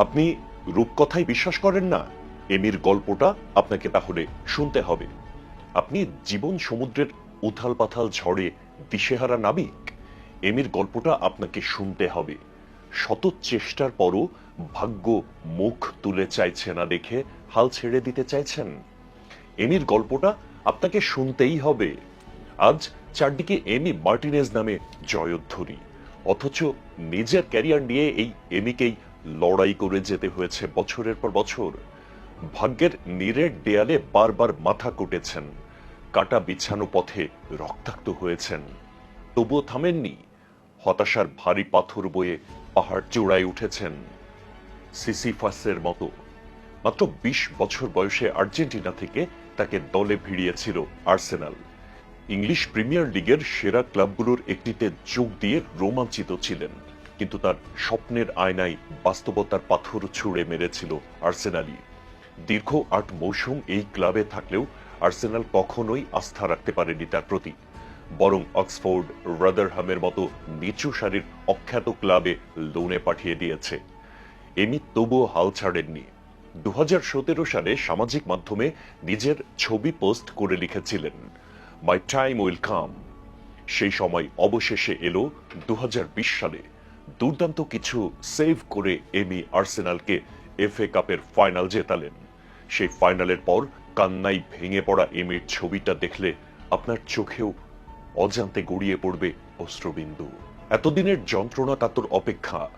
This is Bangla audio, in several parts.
আপনি রূপকথায় বিশ্বাস করেন না? এমির গল্পটা আপনাকে তাহলে শুনতে হবে। আপনি জীবন সমুদ্রের উথাল পাথাল ঝড়ে দিশেহারা নাবিক। এমির গল্পটা আপনাকে শুনতে হবে। শত চেষ্টার পরও ভাগ্য মুখ তুলে চাইছে না দেখে হাল ছেড়ে দিতে চাইছেন। এমির গল্পটা আপনাকে শুনতেই হবে। আজ চারদিকে এমি মার্টিনেজ নামে জয়ধ্বনি। অথচ নিজের ক্যারিয়ার নিয়ে এই এমিকেই লড়াই করে যেতে হয়েছে বছরের পর বছর। ভাগ্যের নীরের দেয়ালে বারবার মাথা কুটেছেন। কাটা বিছানো পথে রক্তাক্ত হয়েছেন। তবুও থামেননি। হতাশার ভারী পাথর বয়ে পাহাড় চূড়ায় উঠেছেন। সিসিফাসের মতো। মাত্র বিশ বছর বয়সে আর্জেন্টিনা থেকে তাকে দলে ভিড়িয়েছিল আর্সেনাল। ইংলিশ প্রিমিয়ার লিগের সেরা ক্লাবগুলোর একটিতে যোগ দিয়ে রোমাঞ্চিত ছিলেন। কিন্তু তার স্বপ্নের আয়নায় বাস্তবতার পাথর ছুঁড়ে মেরেছিল আর্সেনালই দীর্ঘ আট মৌসুম এই ক্লাবে থাকলেও আর্সেনাল কখনোই আস্থা রাখতে পারেনি তার প্রতি। বরং অক্সফোর্ড, রাদারহামের মতো নিচু সারির অখ্যাত ক্লাবে লোনে পাঠিয়ে দিয়েছে। এমি তবুও হাল ছাড়েননি। দু হাজার সতেরো সালে সামাজিক মাধ্যমে নিজের ছবি পোস্ট করে লিখেছিলেন, মাই টাইম উইল কাম। সেই সময় অবশেষে এলো দু হাজার বিশ সালে। দুর্দান্ত কিছু সেভ করে এমি আর্সেনালকে এফএ কাপের ফাইনাল জেতালেন। সেই ফাইনালের পর কান্নাই ভেঙে পড়া এমির ছবিটা দেখলে আপনার চোখেও অজান্তে গড়িয়ে পড়বে অস্ত্রবিন্দু। এতদিনের যন্ত্রণা কাতর অপেক্ষা।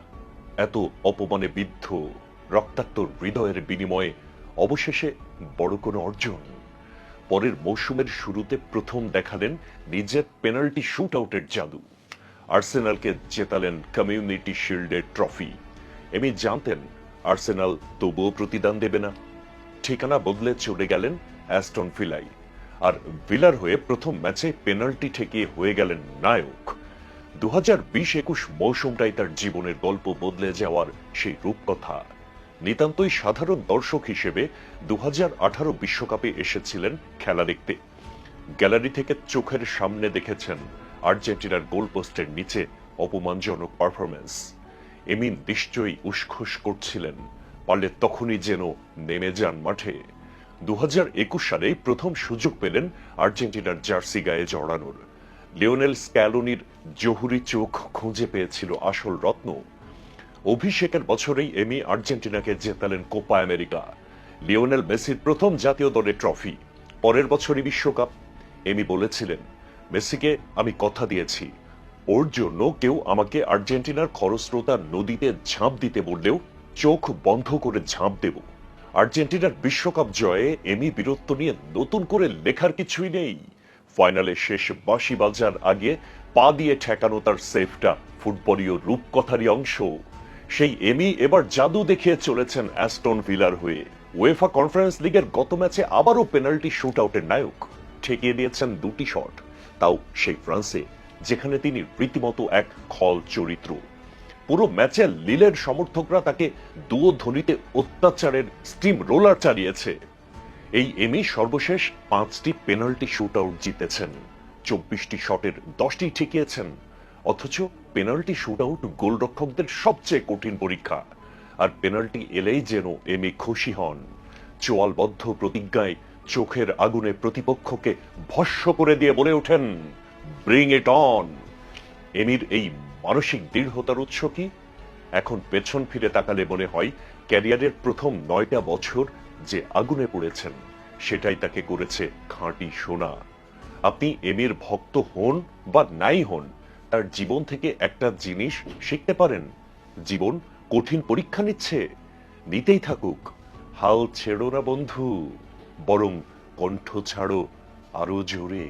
এত অপমানে বিদ্ধ, রক্তাক্ত হৃদয়ের বিনিময়ে অবশেষে বড় কোনো অর্জন। পরের মৌসুমের শুরুতে প্রথম দেখালেন নিজের পেনাল্টি শুট আউটের জাদু। আর্সেনালকে জেতালেন কমিউনিটি শিল্ডের ট্রফি। এমি জানতেন, আর্সেনাল তবুও প্রতিদান দেবে না। ঠিকানা বদলে চলে গেলেন অ্যাস্টন ফিলাই আর ভিলার হয়ে প্রথম ম্যাচে পেনাল্টি ঠেকিয়ে হয়ে গেলেন নায়ক। দু হাজার বিশ একুশ মৌসুমটাই তার জীবনের গল্প বদলে যাওয়ার সেই রূপকথা। নিতান্তই সাধারণ দর্শক হিসেবে দু আঠারো বিশ্বকাপে এসেছিলেন খেলা দেখতে। গ্যালারি থেকে চোখের সামনে দেখেছেন আর্জেন্টিনার গোলপোস্টের নিচে অপমানজনক পারফরমেন্স এমিন নিশ্চয়ই উসখুস করছিলেন, পারলে তখনই যেন নেমে যান মাঠে। দু হাজার একুশ সালে প্রথম সুযোগ পেলেন আর্জেন্টিনার জার্সি গায়ে জড়ানোর। লিওনেল স্ক্যালোনির জহুরি চোখ খুঁজে পেয়েছিল আসল রত্ন। অভিষেকের বছরেই এমি আর্জেন্টিনাকে জেতালেন কোপা আমেরিকা। লিওনেল মেসির প্রথম জাতীয় দলের ট্রফি, পরের বছরই বিশ্বকাপ। এমি বলেছিলেন মেসিকে আমি কথা দিয়েছি। ওর জন্য কেউ আমাকে আর্জেন্টিনার খরস্রোতা নদীতে ঝাঁপ দিতে বললেও চোখ বন্ধ করে ঝাঁপ দেব। আর্জেন্টিনার বিশ্বকাপ জয়ে এমি বীরত্ব নিয়ে নতুন করে লেখার কিছুই নেই। ফাইনালে শেষ বাঁশি বাজার আগে পা দিয়ে ঠেকানো তার সেফটা ফুটবলীয় রূপকথারই অংশ। সেই এমি এবার জাদু দেখিয়ে চলেছেন অ্যাস্টন ভিলার হয়ে। ওয়েফা কনফারেন্স লিগের গত ম্যাচে আবারও পেনাল্টি শুট আউটের নায়ক। ঠেকিয়ে দিয়েছেন দুটি শট। তাও সেই ফ্রান্সে, যেখানে তিনি রীতিমতো এক খল চরিত্র। পুরো ম্যাচে লিলের সমর্থকরা তাকে দুও ধ্বনিতে অত্যাচারের স্টিম রোলার চালিয়েছে। এই এমি সর্বশেষ পাঁচটি পেনাল্টি শুট আউট জিতেছেন। চব্বিশটি শটের দশটি ঠেকিয়েছেন। অথচ পেনাল্টি শুট আউট গোলরক্ষকদের সবচেয়ে কঠিন পরীক্ষা। আর পেনাল্টি এলেই যেন এমি খুশি হন। চোয়ালবদ্ধ প্রতিজ্ঞায় চোখের আগুনে প্রতিপক্ষকে ভস্য করে দিয়ে বলে ওঠেন ব্রিং ইট অন এমির এই মানসিক দৃঢ়তার উৎস কি? এখন পেছন ফিরে তাকালে মনে হয় ক্যারিয়ারের প্রথম নয়টা বছর যে আগুনে পড়েছেন, সেটাই তাকে করেছে খাঁটি সোনা। আপনি এমির ভক্ত হন বা নাই হন, তার জীবন থেকে একটা জিনিস শিখতে পারেন। জীবন কঠিন পরীক্ষা নিচ্ছে। নিতেই থাকুক। হাল ছেড়ো না বন্ধু। বরং কণ্ঠ ছাড়ো আরও জোরে।